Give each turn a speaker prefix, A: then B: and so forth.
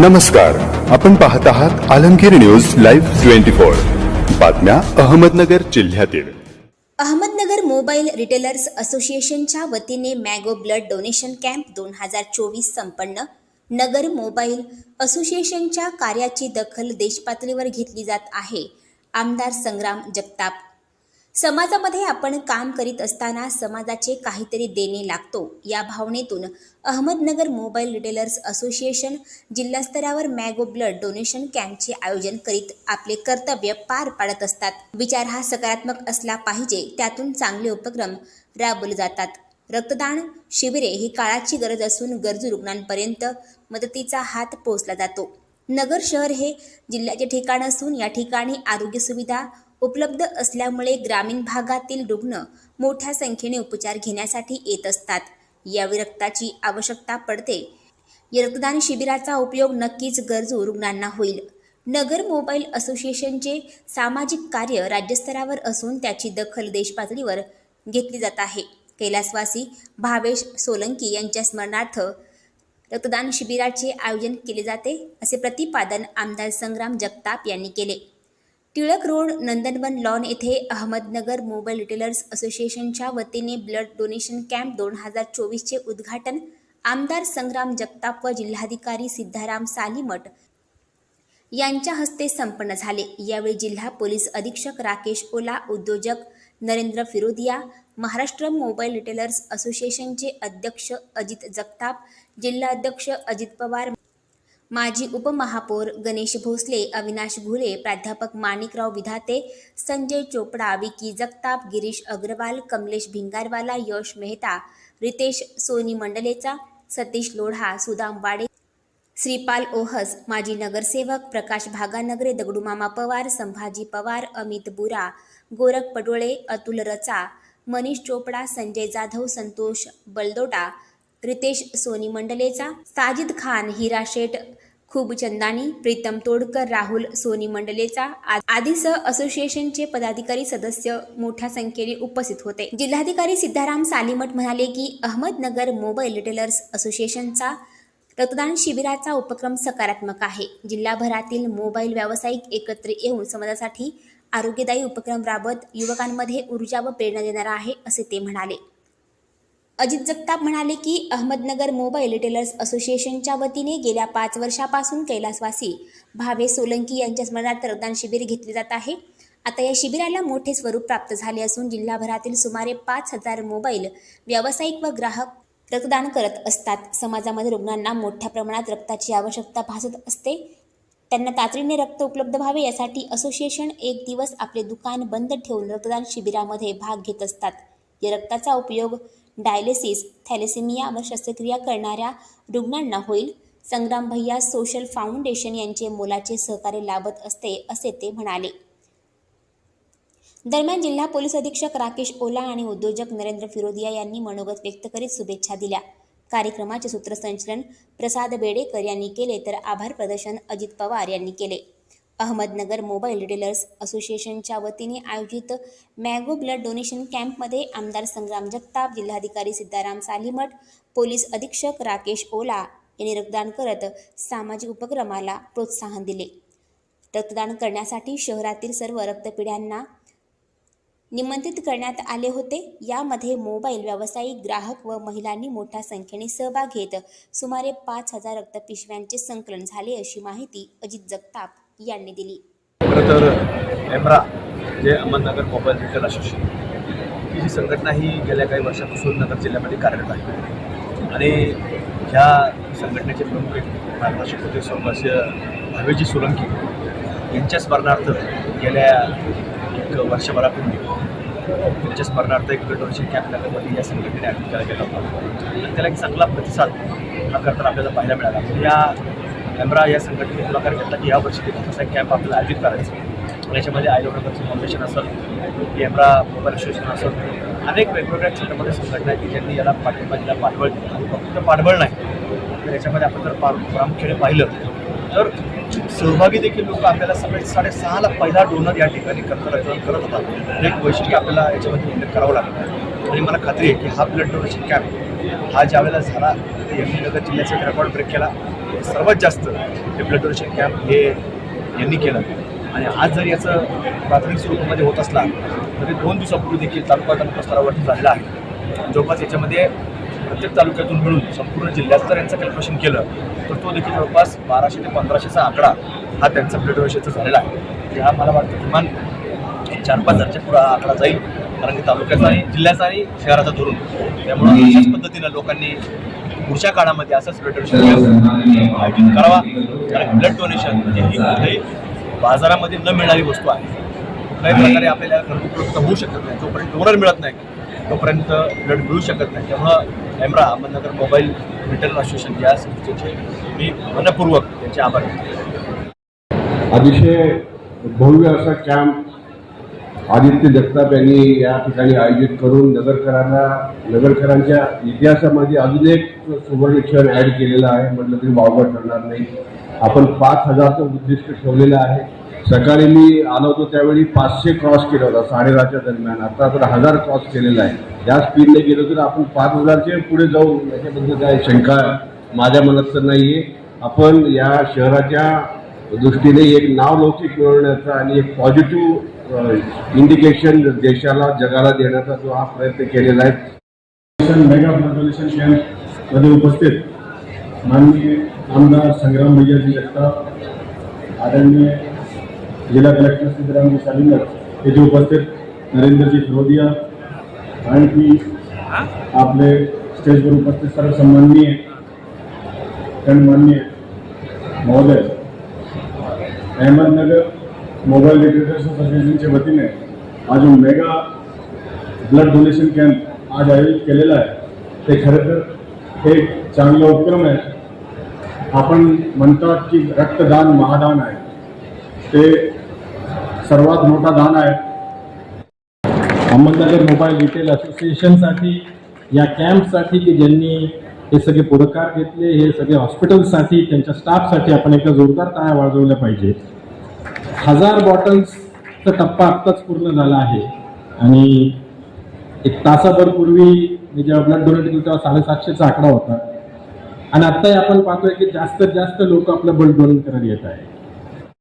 A: नमस्कार. आपण पाहत आहात Alamgir news live twenty four. बातम्या अहमदनगर जिल्ह्यातील.
B: अहमदनगर मोबाईल रिटेलर्स असोसिएशनच्या वतीने मॅगो ब्लड डोनेशन कॅम्प दोन हजार चोवीस संपन्न. नगर मोबाईल असोसिएशनच्या कार्याची दखल देशपातळीवर घेतली जात आहे. आमदार संग्राम जगताप समाजामध्ये आपण काम करीत असताना समाजाचे काहीतरी देणे लागतो. या भावनेतून अहमदनगर मोबाईल रिटेलर्स असोसिएशन जिल्हास्तरावर मॅगो ब्लड डोनेशन कॅम्पचे आयोजन करीत आपले कर्तव्य पार पाडत असतात. विचार हा सकारात्मक असला पाहिजे त्यातून चांगले उपक्रम राबवले जातात. रक्तदान शिबिरे ही काळाची गरज असून गरजू रुग्णांपर्यंत मदतीचा हात पोचला जातो. नगर शहर हे जिल्ह्याचे ठिकाण असून या ठिकाणी आरोग्य सुविधा उपलब्ध असल्यामुळे ग्रामीण भागातील रुग्ण मोठ्या संख्येने उपचार घेण्यासाठी येत असतात. यावेळी रक्ताची आवश्यकता पडते. रक्तदान शिबिराचा उपयोग नक्कीच गरजू रुग्णांना होईल. नगर मोबाईल असोसिएशनचे सामाजिक कार्य राज्यस्तरावर असून त्याची दखल देशपातळीवर घेतली जात आहे. कैलासवासी भावेश सोलंकी यांच्या स्मरणार्थ रक्तदान शिबिराचे आयोजन केले जाते असे प्रतिपादन आमदार संग्राम जगताप यांनी केले. टिळक रोड नंदनवन लॉन येथे अहमदनगर मोबाईल रिटेलर्स असोसिएशनच्या वतीने ब्लड डोनेशन कॅम्प दोन हजार चोवीसचे उद्घाटन आमदार संग्राम जगताप व जिल्हाधिकारी सिद्धाराम सालीमठ यांच्या हस्ते संपन्न झाले. यावेळी जिल्हा पोलीस अधीक्षक राकेश ओला उद्योजक नरेंद्र फिरोदिया महाराष्ट्र मोबाईल रिटेलर्स असोसिएशनचे अध्यक्ष अजित जगताप जिल्हाध्यक्ष अजित पवार माजी उपमहापौर गणेश भोसले अविनाश घुले प्राध्यापक माणिकराव विधाते संजय चोपडा विकी जगताप गिरीश अग्रवाल कमलेश भिंगारवाला यश मेहता रितेश सोनी मंडलेचा सतीश लोढा सुदाम वाडे श्रीपाल ओहस माजी नगरसेवक प्रकाश भागानगरे दगडूमामा पवार संभाजी पवार अमित बुरा गोरख पडोळे अतुल रचा मनीष चोपडा संजय जाधव संतोष बलदोटा रितेश सोनी मंडलेचा साजिद खान हिरा शेठ खूबचंदानी प्रीतम तोडकर राहुल सोनी मंडलेचा आ- आदीसह असोसिएशनचे पदाधिकारी सदस्य मोठ्या संख्येने उपस्थित होते. जिल्हाधिकारी सिद्धाराम सालीमठ म्हणाले की अहमदनगर मोबाईल रिटेलर्स असोसिएशनचा रक्तदान शिबिराचा उपक्रम सकारात्मक आहे. जिल्हाभरातील मोबाईल व्यावसायिक एकत्र येऊन समाजासाठी आरोग्यदायी उपक्रम राबत युवकांमध्ये ऊर्जा व प्रेरणा देणारा आहे असे ते म्हणाले. अजित जगताप म्हणाले की अहमदनगर मोबाईल रिटेलर्स असोसिएशनच्या वतीने गेल्या पाच वर्षापासून कैलासवासी भावे सोलंकी यांच्या स्मरणार्थ रक्तदान शिबिर घेतले जात आहे. आता या शिबिराला मोठे स्वरूप प्राप्त झाले असून जिल्हाभरातील सुमारे पाच हजार मोबाईल व्यावसायिक व ग्राहक रक्तदान करत असतात. समाजामध्ये रुग्णांना मोठ्या प्रमाणात रक्ताची आवश्यकता भासत असते. त्यांना तातडीने रक्त उपलब्ध व्हावे यासाठी असोसिएशन एक दिवस आपले दुकान बंद ठेवून रक्तदान शिबिरामध्ये भाग घेत असतात. या रक्ताचा उपयोग डायलिसिस थॅलेसेमिया व शस्त्रक्रिया करणाऱ्या रुग्णांना होईल. संग्राम भैया सोशल फाउंडेशन यांचे मोलाचे सहकार्य लाभत असते असे ते म्हणाले. दरम्यान जिल्हा पोलीस अधीक्षक राकेश ओला आणि उद्योजक नरेंद्र फिरोदिया यांनी मनोगत व्यक्त करीत शुभेच्छा दिल्या. कार्यक्रमाचे सूत्रसंचलन प्रसाद बेडेकर यांनी केले तर आभार प्रदर्शन अजित पवार यांनी केले. अहमदनगर मोबाईल रिटेलर्स असोसिएशनच्या वतीने आयोजित मॅगो ब्लड डोनेशन कॅम्पमध्ये आमदार संग्राम जगताप जिल्हाधिकारी सिद्धाराम सालीमठ पोलीस अधीक्षक राकेश ओला यांनी रक्तदान करत सामाजिक उपक्रमाला प्रोत्साहन दिले. रक्तदान करण्यासाठी शहरातील सर्व रक्तपिढ्यांना निमंत्रित करण्यात आले होते. यामध्ये मोबाईल व्यावसायिक ग्राहक व महिलांनी मोठ्या संख्येने सहभाग घेत सुमारे पाच हजार रक्तपिशव्यांचे संकलन झाले अशी माहिती अजित जगताप यांनी दिली.
C: खरं तर एमरा जे अहमदनगर मोबाईल रिटेल असोसिएशन ही जी संघटना ही गेल्या काही वर्षापासून नगर जिल्ह्यामध्ये कार्यरत आहे. आणि ह्या संघटनेचे प्रमुख मार्गदर्शक होते स्वर्गीय भावेजी सोलंकी यांच्या स्मरणार्थ गेल्या एक वर्षभरापूर्वी त्यांच्या स्मरणार्थ एक डोनेशन कॅम्प नगरमध्ये या संघटनेने आयोजित केला गेला होता. आणि त्याला एक चांगला प्रतिसाद हा करताना आपल्याला पाहायला मिळाला. या एमरा या संघटनेने पुढाकार घेतला की यावर्षी देखील तसा कॅम्प आपल्याला आयोजित करायचा. आहे याच्यामध्ये आयलोनगरचं फाउंडेशन असेल एमरा मोबाईल असोसिएशन असेल अनेक वेगवेगळ्या क्षेत्रामध्ये संघटना आहेत की ज्यांनी याला पाठिंबा दिला पाठबळ आणि फक्त पाठबळ नाही तर याच्यामध्ये आपण जर पा प्रामुख्याने पाहिलं तर सहभागी देखील लोक आपल्याला सकाळी साडेसहाला पहिला डोनर या ठिकाणी करता करत होता. एक वैशिष्ट्य आपल्याला याच्यामध्ये उल्लेख करावं लागतो आणि मला खात्री आहे की हा ब्लड डोनेशन कॅम्प हा ज्यावेळेला झाला तर एम नगर जिल्ह्याचा एक रेकॉर्ड ब्रेक केला. सर्वात जास्त हे ब्लड डोनेशन कॅम्प हे यांनी केलं. आणि आज जर याचं प्राथमिक स्वरूपामध्ये होत असला तरी दोन दिवसापूर्वी देखील तालुका तालुका स्तरावरती झालेला आहे. जवळपास याच्यामध्ये प्रत्येक तालुक्यातून मिळून संपूर्ण जिल्ह्यात जर यांचं कॅल्क्युलेशन केलं तर तो देखील जवळपास बाराशे ते पंधराशेचा आकडा हा त्यांचा ब्लड डोनेशनचा झालेला आहे. हा मला वाटतं किमान चार पाच हजारच्या पुढे हा आकडा जाईल. कारण की तालुक्याचा आणि जिल्ह्याचा आणि शहराचा धरून त्यामुळं अशाच पद्धतीनं लोकांनी पुढच्या काळामध्ये असंच ब्लड डोनेशन आयोजित करावा. कारण ब्लड डोनेशन म्हणजे ही कुठल्याही बाजारामध्ये न मिळणारी वस्तू आहे. कुठल्याही प्रकारे आपल्याला घरगुती उपलब्ध होऊ शकत नाही. जोपर्यंत डोनर मिळत नाही तोपर्यंत ब्लड मिळू शकत नाही. त्यामुळं AMRA Ahmednagar mobile retail association या संस्थेचे मी मनपूर्वक त्यांचे आभार
D: अतिशय भव्य असा कॅम्प आदित्य जगताप यांनी या ठिकाणी आयोजित करून नगरकरांना नगरकरांच्या इतिहासामध्ये अजून एक सुवर्ण क्षण ऍड केलेला आहे. म्हटलं तरी वावगं ठरणार नाही. आपण पाच हजारचं उद्दिष्ट ठेवलेलं आहे. सकाळी मी आलो होतो त्यावेळी पाचशे क्रॉस केला होता साडेदहाच्या दरम्यान. आता तर हजार क्रॉस केलेला आहे. या स्पीडने गेलो तर आपण पाच हजारचे पुढे जाऊ. याच्याबद्दल काय शंका माझ्या मनात तर नाही आहे आपण या शहराच्या दृष्टीने एक नावलौकिक मिळवण्याचा आणि एक पॉझिटिव्ह इंडिकेशन देशाला जगाला देण्याचा जो हा प्रयत्न केलेला आहे.
E: मेगा ब्लड कॅम्पमध्ये उपस्थित माननीय आमदार संग्राम भैयाजी जगताप आदरणीय जिल्हा कलेक्टर सिद्धरामजी सालिंगर येथे उपस्थित नरेंद्रजी फिरोदिया आणखी आपले स्टेजवर उपस्थित सर्व सन्माननीय गणमान्य महोदय अहमदनगर मोबाईल रिटेलर्स असोसिएशनच्या वतीने आज जो मेगा ब्लड डोनेशन कॅम्प आज आयोजित केलेला आहे ते खरं तर एक चांगला उपक्रम आहे आपण म्हणतात की रक्तदान महादान आहे ते सर्वात मोठा दान आहे अहमदनगर मोबाईल रिटेल असोसिएशनसाठी या कॅम्पसाठी की ज्यांनी हे सगळे पुढाकार घेतले हे सगळे हॉस्पिटलसाठी त्यांच्या स्टाफसाठी आपण एका जोरदार टाळ्या वाजवल्या पाहिजेत। हजार बॉटल्सचा टप्पा आत्ताच पूर्ण झाला आहे. आणि एक तासाभर पूर्वी मी जेव्हा ब्लड डोनेट केलं तेव्हा साडेसातशेचा आकडा होता. आणि आत्ताही आपण पाहतोय की जास्तीत जास्त लोक आपलं ब्लड डोनेट करायला येत आहे